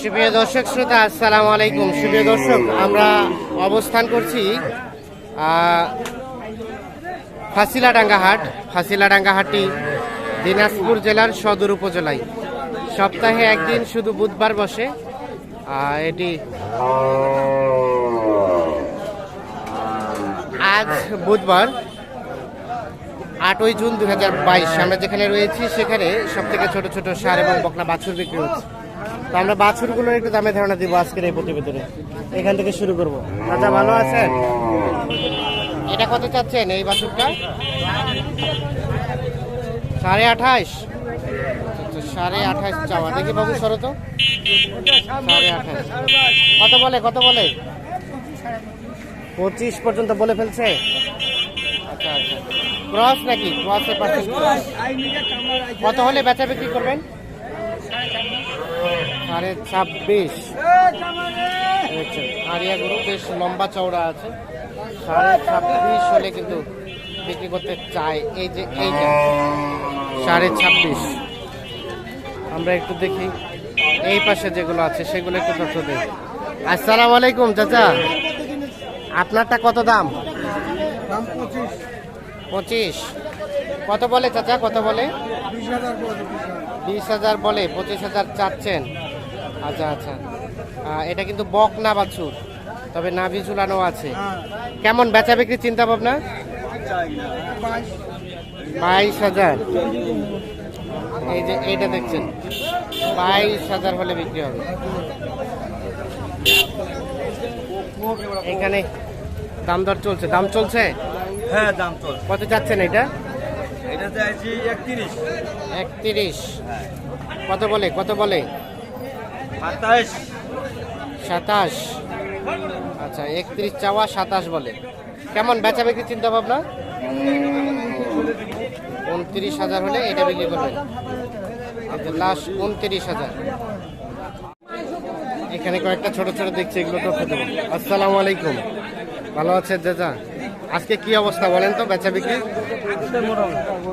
সুপ্রিয় দর্শক শ্রোতা, আসসালামু আলাইকুম। সুপ্রিয় দর্শক, আমরা অবস্থান করছি ফাঁসিলাডাঙ্গা হাট। ফাঁসিলাডাঙ্গা হাটটি দিনাজপুর জেলার সদর উপজেলায়। সপ্তাহে একদিন শুধু বুধবার বসে। এটি আজ বুধবার। আটই জুন দু হাজার বাইশ। আমরা যেখানে রয়েছি সেখানে সব থেকে ছোট ছোট সার এবং বকনা বাছুর বিক্রি হচ্ছে। তো আমরা বাছুরগুলোর একটু দামে ধারণা দিব আজকের এই প্রতিবেদনে। এখান থেকে শুরু করব। আচ্ছা ভালো আছেন? এটা কত চাচ্ছেন এই বাছুরটা? সাড়ে আঠাশ আচ্ছা, সাড়ে আঠাশ চাওয়া। দেখি বাবু সরো তো। সাড়ে আঠাশ কত বলে কত বলে? পঁচিশ পর্যন্ত বলে ফেলছে। আচ্ছা আচ্ছা। ক্রস নাকি? ক্রসের পার্সেন্ট কত? হলে বেচা বিক্রি করবেন? সাড়ে ছাব্বিশ। আচ্ছা আরিয়া গরু বেশ লম্বা চওড়া আছে। সাড়ে ছাব্বিশ হলে কিন্তু বিক্রি করতে চাই এই যে এইটা সাড়ে ছাব্বিশ। আমরা একটু দেখি এই পাশে যেগুলো আছে সেগুলো একটু তথ্য দিই। আসসালামু আলাইকুম চাচা। আপনারটা কত দাম? দাম পঁচিশ। পঁচিশ। কত বলে চাচা কত বলে? বিশ হাজার বলে পঁচিশ হাজার চাচ্ছেন। আচ্ছা আচ্ছা। এটা কিন্তু বক না বাছুর তবে নাভি ঝুলানো আছে। হ্যাঁ। কেমন বেচা বিক্রি চিন্তা ভাবনা? বাইশ বাইশ হাজার। এই যে এইটা দেখছেন বাইশ হাজার হলে বিক্রি হবে। এখানে দাম দর চলছে? দাম চলছে? হ্যাঁ দাম চল কত চাচ্ছেন এটা? এটা চাইছি একত্রিশ। একত্রিশ। কত বলে? কত বলে? সাতাইশ সাতাশ। আচ্ছা একত্রিশ চাওয়া সাতাশ বলে। কেমন বেচা বিক্রি চিন্তা ভাবনা উনত্রিশ হাজার হলে এটা বিক্রি করবেন। লাস্ট উনত্রিশ হাজার। এখানে কয়েকটা ছোট ছোট দেখছি এগুলো তো খেতে আসসালামু আলাইকুম। ভালো আছে দাদা আজকে কি অবস্থা বলেন তো, বেচা বিক্রি?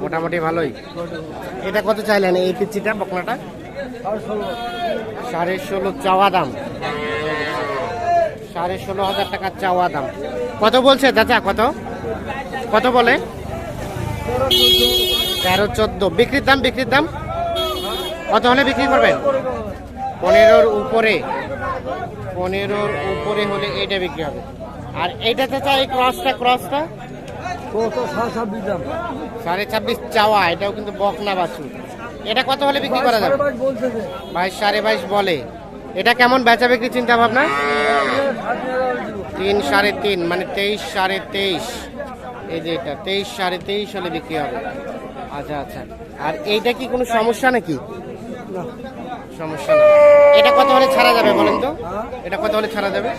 মোটামুটি ভালোই। এটা কত চাইলেন এই পিচ্ছিটা, বকনাটা? সাড়ে ষোলো চাওয়া দাম। সাড়ে ষোলো হাজার টাকা চাওয়া দাম। কত বলছে চাচা, কত? কত বলে? তেরো চোদ্দ। বিক্রির দাম বিক্রির দাম? কত হলে বিক্রি করবেন? পনেরোর উপরে। পনেরোর উপরে হলে এইটা বিক্রি হবে। আর এইটা চাচা এই ক্রসটা? ক্রসটা সাড়ে ছাব্বিশ চাওয়া এটাও কিন্তু বকনা বাছু এটা কত হলে বিক্রি করা যাবে? বাইশ সাড়ে বাইশ বলে। এটা কেমন বেচা বিক্রি চিন্তা ভাবনা? তিন সাড়ে তিন মানে তেইশ সাড়ে তেইশ। এই যে এটা তেইশ সাড়ে তেইশ হলে বিক্রি হবে। আচ্ছা আচ্ছা। আর এইটা কি কোনো সমস্যা নাকি? সমস্যা এটা কত হলে ছাড়া যাবে বলেন তো? এটা কত হলে ছাড়া যাবে?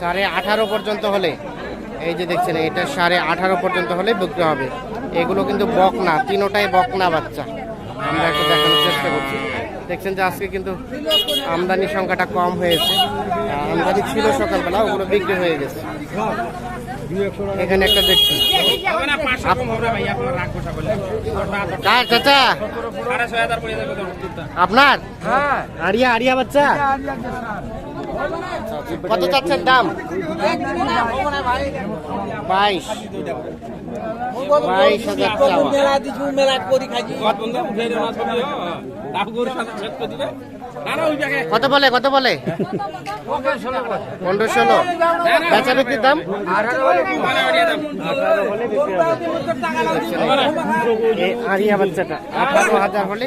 সাড়ে আঠারো পর্যন্ত হলে, এই যে দেখছেন, এটা সাড়ে আঠারো পর্যন্ত হলে বিক্রি হবে। এগুলো কিন্তু বকনা, তিনোটাই বকনা বাচ্চা। আমরা একটু দেখানোর চেষ্টা করছি। দেখছেন যে আজকে কিন্তু আমদানি সংখ্যাটা কম হয়েছে। আমদানি ছিল সকালবেলা, ওগুলো বিক্রি হয়ে গেছে। এখানে একটা দেখছি। কার চাচা? আপনার? আড়িয়া আড়িয়া বাচ্চা? কত চাচ্ছেন দাম? বাইশ। বাইশ হাজার চাওয়া কত বলে কত বলে? পনেরো ষোলো। বেচা বিক্রির দাম? আড়িয়া বাচ্চাটা। আঠারো হাজার হলে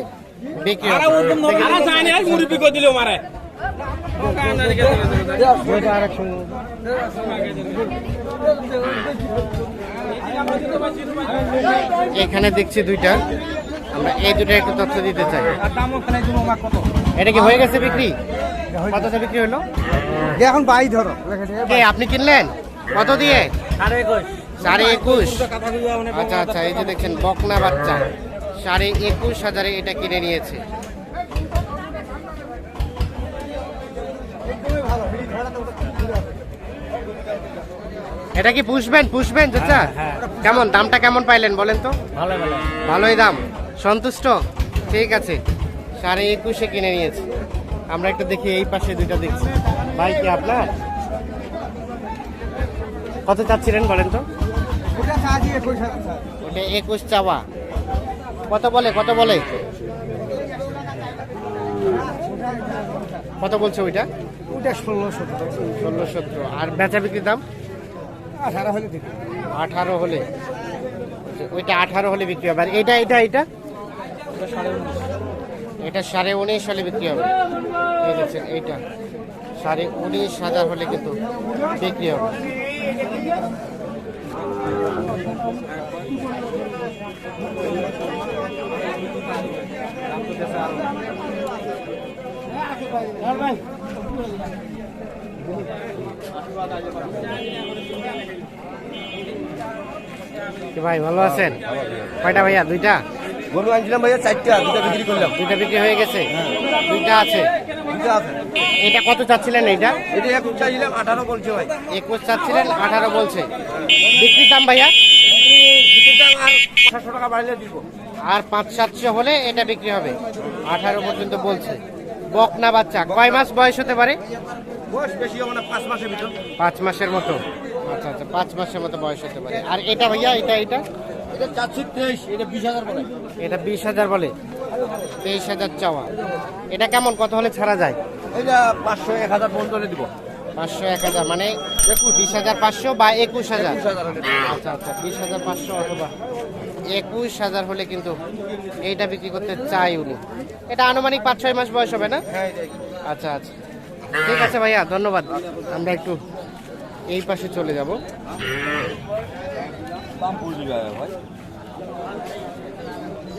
এখানে দেখছি দুইটা। আমরা এই দুটো একটু তথ্য দিতে চাই। এটা কি হয়ে গেছে বিক্রি? কতটা বিক্রি হলো? এখন বাই ধরো। কে আপনি কিনলেন? কত দিয়ে? সাড়ে একুশ। আচ্ছা আচ্ছা এই যে দেখছেন বকনা বাচ্চা। সাড়ে একুশ হাজারে এটা কিনে নিয়েছে। এটা কি পুষবেন? পুষবেন চাচা? কেমন দামটা কেমন পাইলেন বলেন তো? ভালো ভালো। ভালোই দাম। সন্তুষ্ট? ঠিক আছে। সাড়ে একুশে কিনে নিয়েছি। আমরা একটা দেখি এই পাশে দুইটা দেখছি। ভাই কি আপনার? কত চাচ্ছিলেন বলেন তো? ওটা একুশ চাওয়া। কত বলে কত বলে? কত বলছে ওইটা? ওটা ষোলো সতেরো। ষোলো সতেরো। আর বেচা বিক্রির দাম? আঠারো হলে আঠারো হলে। ওইটা আঠারো হলে বিক্রি হবে। আর এটা এটা এটা? এটা সাড়ে উনিশ। হলে বিক্রি হবে। দেখছেন, এইটা। সাড়ে উনিশ হাজার হলে কিন্তু বিক্রি হবে। ভাই, ভালো আছেন? কয়টা ভাইয়া? দুইটা? গরু আনছিলাম ভাইয়া চারটা দুটা বিক্রি করলাম। দুইটা বিক্রি হয়ে গেছে? দুইটা আছে? দুটা আছে। এটা কত চাচ্ছিলেন এইটা? এটা এক চাইছিলাম আঠারো বলছে ভাই। একুশ চাচ্ছিলেন আঠারো বলছে। বিক্রির দাম ভাইয়া? বিক্রির দাম আর সাতশো টাকা বাড়লে দিব। আর পাঁচ সাতশো হলে এটা বিক্রি হবে। আঠারো পর্যন্ত বলছে। বকনা বাচ্চা কয় মাস বয়স হতে পারে? বয়স বেশি হবে না পাঁচ মাসের ভিতর। পাঁচ মাসের মতো। আচ্ছা আচ্ছা পাঁচ মাসের মতো বয়স হতে পারে। আর এটা ভাইয়া এটা এটা? এটা চারশো তেইশ এটা বিশ হাজার বলে। এটা বিশ হাজার বলে। তেইশ হাজার চাওয়া। এটা কেমন কত হলে ছাড়া যায়? এটা পাঁচশো এক হাজার পর্যন্ত হলে দিব। পাঁচশো এক হাজার মানে বিশ হাজার পাঁচশো বা একুশ হাজার? আচ্ছা আচ্ছা বিশ হাজার পাঁচশো অথবা একুশ হাজার হলে কিন্তু এইটা বিক্রি করতে চাই উনি। এটা আনুমানিক পাঁচ ছয় মাস বয়স হবে না? হ্যাঁ আচ্ছা আচ্ছা। ঠিক আছে ভাইয়া ধন্যবাদ। আমরা একটু এই পাশে চলে যাব।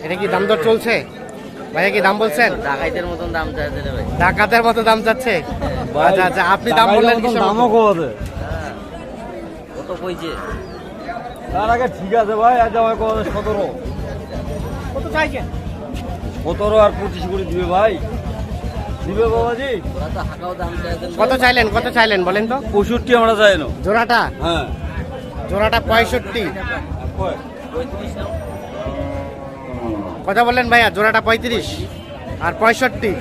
এটা কি দাম দর চলছে? ভাইয়া কি দাম বলছেন? ডাকাইতের মতন দাম চাইছে রে ভাই। ডাকাতের মতো দাম চাচ্ছে আচ্ছা আচ্ছা আপনি দাম বললেন মতো? দামও হ্যাঁ। কত কইছে। তার আগে ঠিক আছে ভাই আজ আমায় কমাতে সতেরো। কত চাইছেন? সতেরো আর পঁচিশ করে দিবে ভাই। দিবে বাবাজি? কত চাইলেন কত চাইলেন বলেন তো? পঁয়ষট্টি আমরা যাই না। জোড়াটা? হ্যাঁ। জোড়াটা পঁয়ষট্টি। কথা বললেন ভাইয়া জোড়াটা পঁয়ত্রিশ আর পঁয়ষট্টি।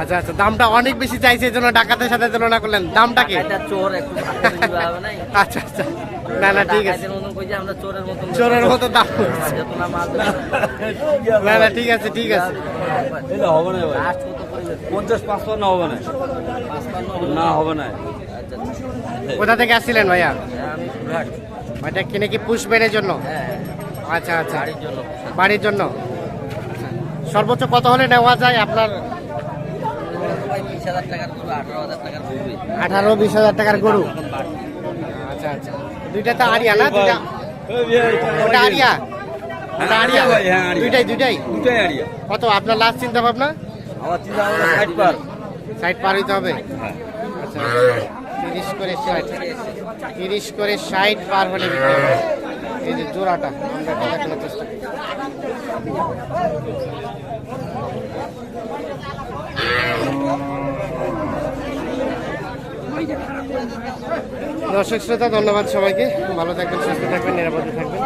আচ্ছা আচ্ছা দামটা অনেক বেশি চাইছে এই জন্য ডাকাতের সাথে তুলনা করলেন। দামটা কি? আচ্ছা আচ্ছা। না না ঠিক আছে। চোরের মতো দাম না না ঠিক আছে ঠিক আছে। হবে না? পঞ্চাশ পাঁচপান্ন হবে না। না হবে না। আচ্ছা আচ্ছা। কোথা থেকে আসছিলেন ভাইয়া? হ্যাঁ, ওইটা কিনে কি পুষবেনের জন্য? হ্যাঁ। আচ্ছা আচ্ছা। বাড়ির জন্য সর্বোচ্চ কত হলে নেওয়া যায় আপনার? আঠারো বিশ হাজার টাকার গরু? আচ্ছা আচ্ছা। দুইটা তো আরিয়া না? দুইটা ওটা আরিয়া? ওটা আরিয়া? ভাই, হ্যাঁ, দুইটাই দুইটাই? দুটাই আড়িয়া কত? আপনার লাস্ট চিন্তা ভাবনা? আমার চিন্তা ষাট পার। সাইড পার হইতে হবে? আচ্ছা। তিরিশ করে ষাট, তিরিশ করে ষাট পার হলে এই যে জোড়াটা, আমরা চেষ্টা। দর্শক শ্রোতা, ধন্যবাদ সবাইকে। ভালো থাকবেন, সুস্থ থাকবেন, নিরাপদে থাকবেন।